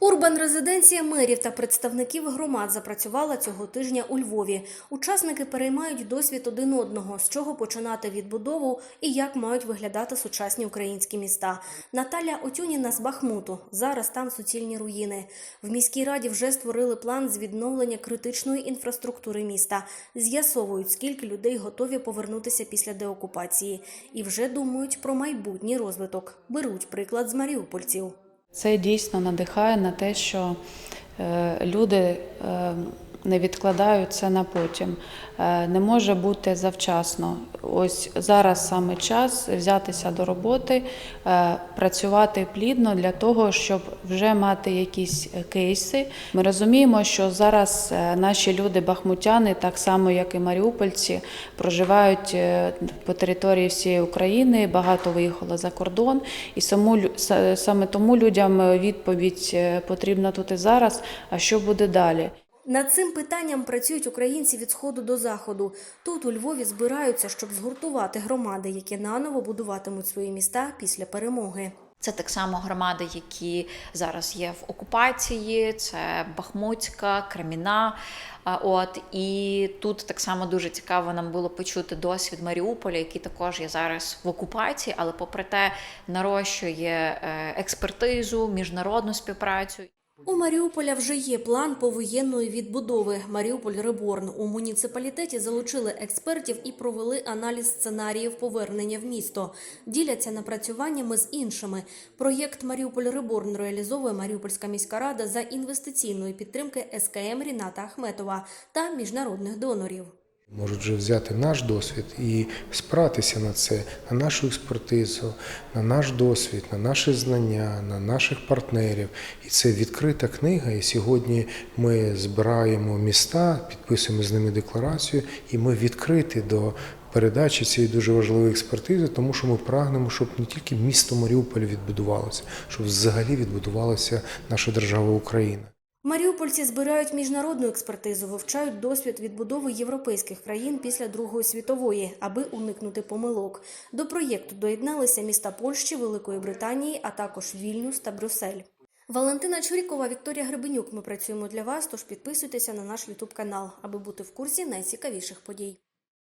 Урбан-резиденція мерів та представників громад запрацювала цього тижня у Львові. Учасники переймають досвід один одного, з чого починати відбудову і як мають виглядати сучасні українські міста. Наталя Отюніна з Бахмуту. Зараз там суцільні руїни. В міській раді вже створили план з відновлення критичної інфраструктури міста. З'ясовують, скільки людей готові повернутися після деокупації, і вже думають про майбутній розвиток. Беруть приклад з маріупольців. Це дійсно надихає на те, що е, люди е, не відкладають це на потім. Е, Не може бути завчасно. Ось зараз саме час взятися до роботи, е, працювати плідно для того, щоб вже мати якісь кейси. Ми розуміємо, що зараз е, наші люди бахмутяни, так само як і маріупольці, проживають по території всієї України. Багато виїхало за кордон, і саме тому людям відповідь потрібна тут і зараз. А що буде далі? Над цим питанням працюють українці від сходу до заходу. Тут у Львові збираються, щоб згуртувати громади, які наново будуватимуть свої міста після перемоги. Це так само громади, які зараз є в окупації, це Бахмутська, Креміна. От і тут так само дуже цікаво нам було почути досвід Маріуполя, який також є зараз в окупації, але попри те нарощує е, експертизу, міжнародну співпрацю. У Маріуполя вже є план повоєнної відбудови. Маріуполь Реборн у муніципалітеті залучили експертів і провели аналіз сценаріїв повернення в місто. Діляться напрацюваннями з іншими. Проєкт Маріуполь Реборн реалізовує Маріупольська міська рада за інвестиційної підтримки СКМ Ріната Ахметова та міжнародних донорів. Можуть вже взяти наш досвід і спиратися на це, на нашу експертизу, на наш досвід, на наші знання, на наших партнерів. І це відкрита книга. І сьогодні ми збираємо міста, підписуємо з ними декларацію, і ми відкриті до передачі цієї дуже важливої експертизи, тому що ми прагнемо, щоб не тільки місто Маріуполь відбудувалося, щоб взагалі відбудувалася наша держава Україна. Маріупольці збирають міжнародну експертизу, вивчають досвід відбудови європейських країн після Другої світової, аби уникнути помилок. До проєкту доєдналися міста Польщі, Великої Британії, а також Вільнюс та Брюссель. Валентина Чурікова, Вікторія Гребенюк. Ми працюємо для вас. Тож підписуйтеся на наш Ютуб канал, аби бути в курсі найцікавіших подій.